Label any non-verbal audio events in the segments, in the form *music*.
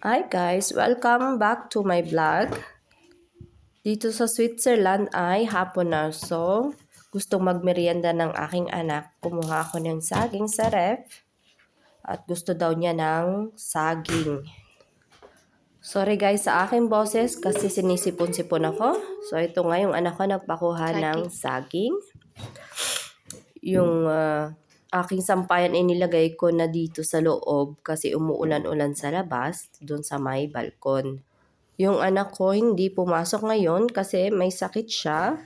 Hi guys! Welcome back to my vlog. Dito sa Switzerland ay hapon na. So, gustong magmerienda ng aking anak. Kumuha ako ng saging sa ref. At gusto daw niya ng saging. Sorry guys sa aking boses kasi sinisipon-sipon ako. So, ito nga yung anak ko nagpakuha ng saging. Yung ah, aking sampayan ay nilagay ko na dito sa loob kasi umuulan-ulan sa labas, doon sa may balkon. Yung anak ko hindi pumasok ngayon kasi may sakit siya.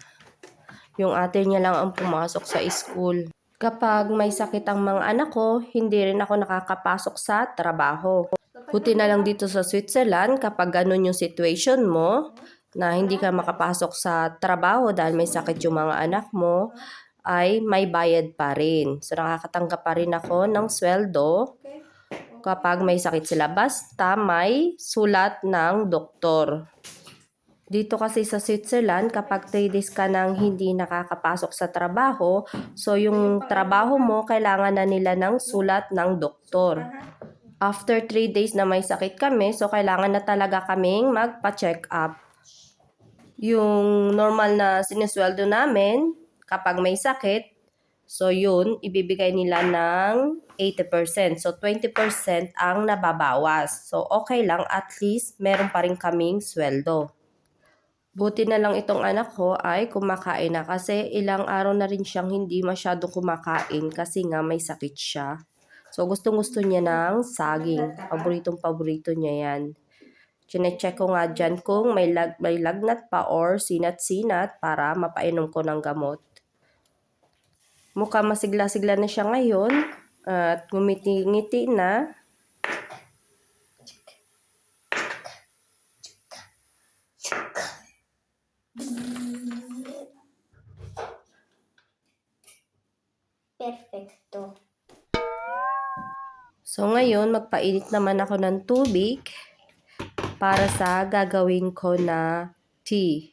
Yung ate niya lang ang pumasok sa school. Kapag may sakit ang mga anak ko, hindi rin ako nakakapasok sa trabaho. Buti na lang dito sa Switzerland kapag ganun yung situation mo, na hindi ka makapasok sa trabaho dahil may sakit yung mga anak mo, ay may bayad pa rin. So nakakatanggap pa rin ako ng sweldo kapag may sakit sila. Basta may sulat ng doktor. Dito kasi sa Switzerland, kapag 3 days ka nang hindi nakakapasok sa trabaho, so yung trabaho mo, kailangan na nila ng sulat ng doktor. After 3 days na may sakit kami, so kailangan na talaga kaming magpa-check up. Yung normal na sinisweldo namin, kapag may sakit, so yun, ibibigay nila ng 80%. So 20% ang nababawas. So okay lang, at least meron pa rin kaming sweldo. Buti na lang itong anak ko ay kumakain na kasi ilang araw na rin siyang hindi masyadong kumakain kasi nga may sakit siya. So gustong gusto niya ng saging. Paboritong paborito niya yan. Chine-check ko nga dyan kung may, lag, may lagnat pa or sinat-sinat para mapainom ko ng gamot. Mukha masigla-sigla na siya ngayon at ngumiti-ngiti na. Perfecto. So ngayon, magpainit naman ako ng tubig para sa gagawin ko na tea.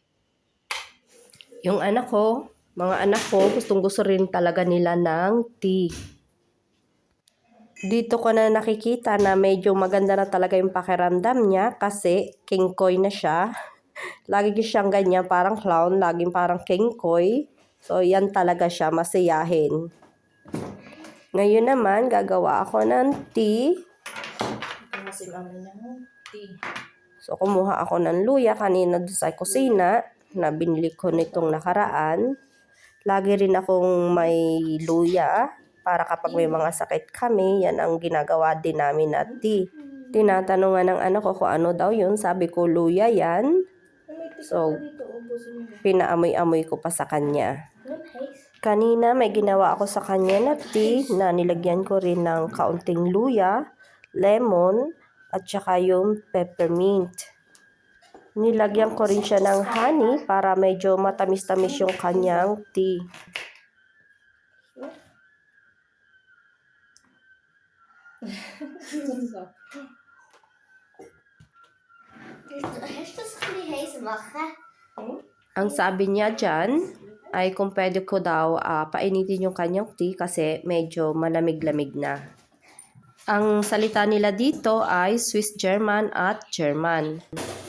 Yung anak ko, mga anak ko, gustong gusto rin talaga nila ng tea. Dito ko na nakikita na medyo maganda na talaga yung pakiramdam niya kasi king koy na siya. *laughs* Lagi siyang ganyan, parang clown, laging parang king koy. So, yan talaga siya, masiyahin. Ngayon naman, gagawa ako ng tea. So, kumuha ako ng luya kanina sa kusina na binili ko nitong nakaraan. Lagi rin akong may luya para kapag may mga sakit kami, yan ang ginagawa din namin na tea. Tinatanungan ng anak ko kung ano daw yun. Sabi ko, luya yan. So, pinaamoy-amoy ko pa sa kanya. Kanina may ginawa ako sa kanya na tea na nilagyan ko rin ng kaunting luya, lemon, at saka yung peppermint. Nilagyan ko rin siya ng honey para medyo matamis-tamis yung kanyang tea. Ang sabi niya dyan ay kung pwede ko daw ah, painitin yung kanyang tea kasi medyo malamig-lamig na. Ang salita nila dito ay Swiss German at German.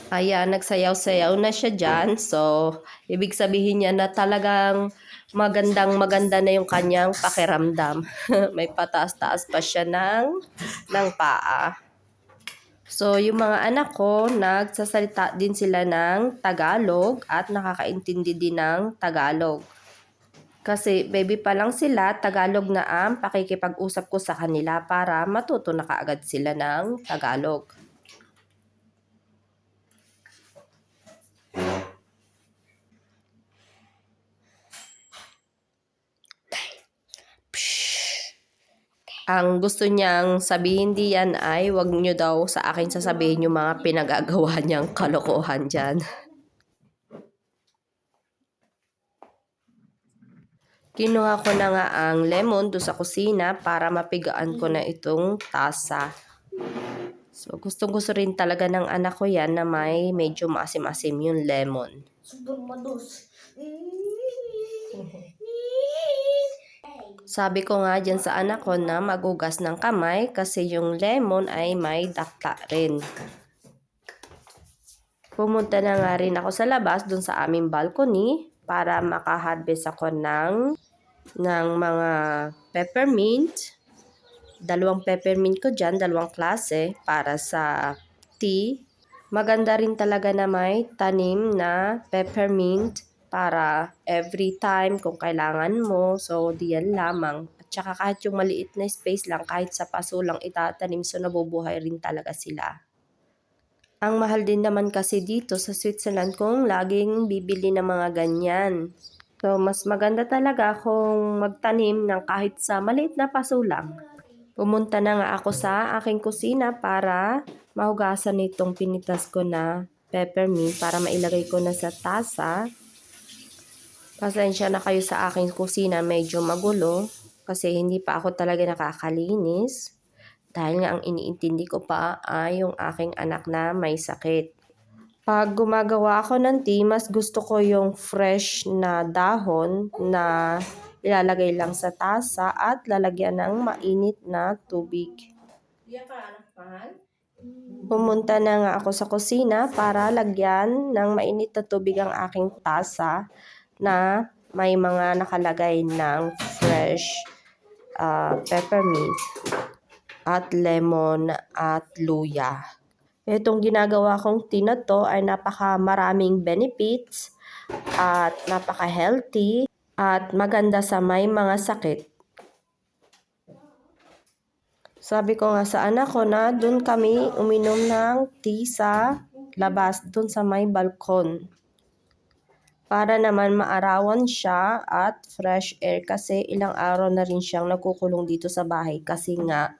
Ayan, nagsayaw-sayaw na siya dyan. So, ibig sabihin niya na talagang magandang maganda na yung kanyang pakiramdam. *laughs* May pataas-taas pa siya ng, ng paa. So, yung mga anak ko, nagsasalita din sila ng Tagalog at nakakaintindi din ng Tagalog. Kasi baby pa lang sila, Tagalog na ang pakikipag-usap ko sa kanila para matuto na kaagad sila ng Tagalog. Ang gusto niyang sabihin diyan ay wag niyo daw sa akin sasabihin yung mga pinagagawa niyang kalokohan dyan. Kinuha ko na nga ang lemon do sa kusina para mapigaan ko na itong tasa. So, gustong gusto rin talaga ng anak ko yan na may medyo maasim-asim yung lemon. Super madus. Sabi ko nga dyan sa anak ko na magugas ng kamay kasi yung lemon ay may dakta rin. Pumunta na nga rin ako sa labas dun sa aming balcony para makaharvest ako ng, ng mga peppermint. Dalawang peppermint ko dyan, dalawang klase para sa tea. Maganda rin talaga na may tanim na peppermint para every time kung kailangan mo. So, diyan lamang. At saka kahit yung maliit na space lang, kahit sa paso lang itatanim, so nabubuhay rin talaga sila. Ang mahal din naman kasi dito sa Switzerland kung laging bibili ng mga ganyan. So, mas maganda talaga kung magtanim ng kahit sa maliit na paso lang. Pumunta na nga ako sa aking kusina para mahugasan itong pinitas ko na peppermint para mailagay ko na sa tasa. Pasensya na kayo sa aking kusina, medyo magulo kasi hindi pa ako talaga nakakalinis. Dahil nga ang iniintindi ko pa ay yung aking anak na may sakit. Pag gumagawa ako ng tea, mas gusto ko yung fresh na dahon na ilalagay lang sa tasa at lalagyan ng mainit na tubig. Pumunta na nga ako sa kusina para lagyan ng mainit na tubig ang aking tasa na may mga nakalagay ng fresh ah, peppermint at lemon at luya. Itong ginagawa kong tea na to ay napaka maraming benefits at napaka healthy at maganda sa may mga sakit. Sabi ko nga sa anak ko na doon kami uminom ng tea sa labas, doon sa may balkon. Para naman maarawan siya at fresh air kasi ilang araw na rin siyang nagkukulong dito sa bahay kasi nga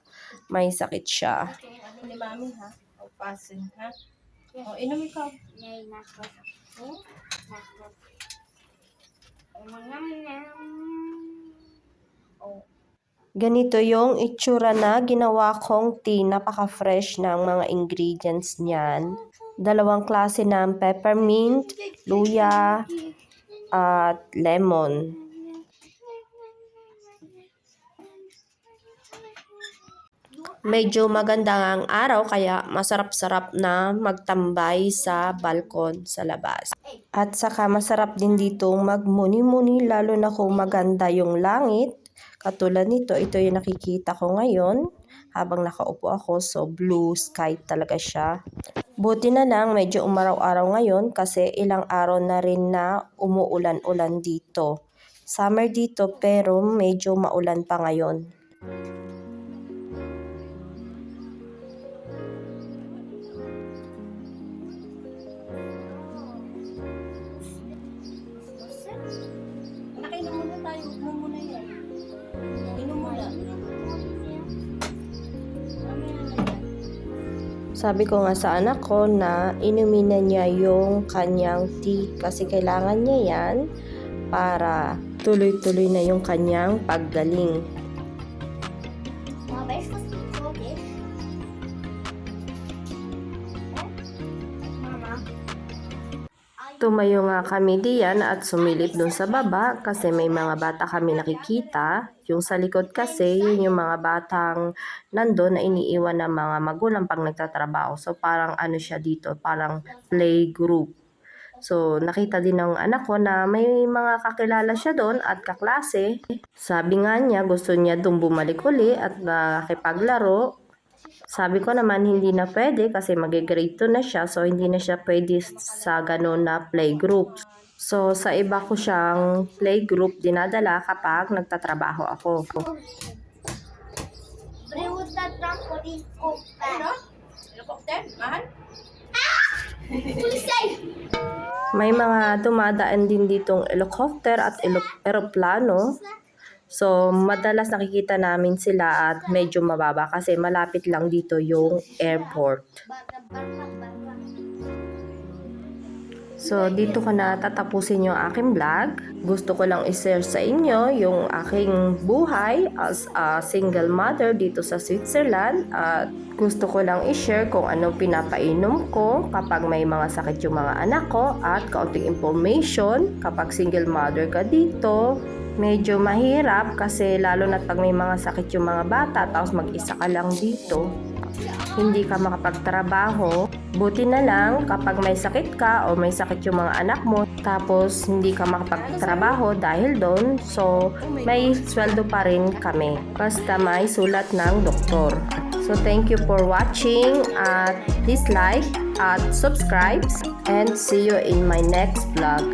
may sakit siya. Ano ni mami ha? O pasin ha? O inom ikaw. Nay, nako. Oh, nako. Mga O Ganito yung itsura na ginawa kong tea. Napaka-fresh ng mga ingredients niyan. Dalawang klase ng peppermint, luya, at lemon. Medyo maganda ang araw kaya masarap-sarap na magtambay sa balkon sa labas. At saka masarap din dito magmuni-muni lalo na kung maganda yung langit. Katulad nito, ito yung nakikita ko ngayon habang nakaupo ako. So, blue sky talaga siya. Buti na lang, medyo umaraw-araw ngayon kasi ilang araw na rin na umuulan-ulan dito. Summer dito pero medyo maulan pa ngayon. Inom mo muna yan. Inom. Mamaya na. Sabi ko nga sa anak ko na inumin na niya yung kanyang tea kasi kailangan niya yan para tuloy-tuloy na yung kanyang paggaling. Tumayo nga kami diyan at sumilip dun sa baba kasi may mga bata kami nakikita. Yung sa likod kasi, yun yung mga batang nandun na iniiwan ng mga magulang pang nagtatrabaho. So parang ano siya dito, parang play group. So nakita din ng anak ko na may mga kakilala siya doon at kaklase. Sabi nga niya gusto niya doon bumalik uli at makipaglaro. Sabi ko naman hindi na pwede kasi mag-grade 2 na siya so hindi na siya pwede sa ganun na playgroup. So sa iba ko siyang playgroup dinadala kapag nagtatrabaho ako. Na trampoline ko Ano? pa. Helicopter? Mahal? May mga dumadaan din ditong helicopter at eroplano. So, madalas nakikita namin sila at medyo mababa kasi malapit lang dito yung airport. So, dito ko na tatapusin yung aking vlog. Gusto ko lang i-share sa inyo yung aking buhay as a single mother dito sa Switzerland. At gusto ko lang i-share kung anong pinapainom ko kapag may mga sakit yung mga anak ko at kaunting information kapag single mother ka dito. Medyo mahirap kasi lalo na pag may mga sakit yung mga bata tapos mag-isa ka lang dito hindi ka makapagtrabaho. Buti na lang kapag may sakit ka o may sakit yung mga anak mo tapos hindi ka makapagtrabaho dahil doon so may sweldo pa rin kami. Basta may sulat ng doktor. So thank you for watching. At please like at subscribe and see you in my next vlog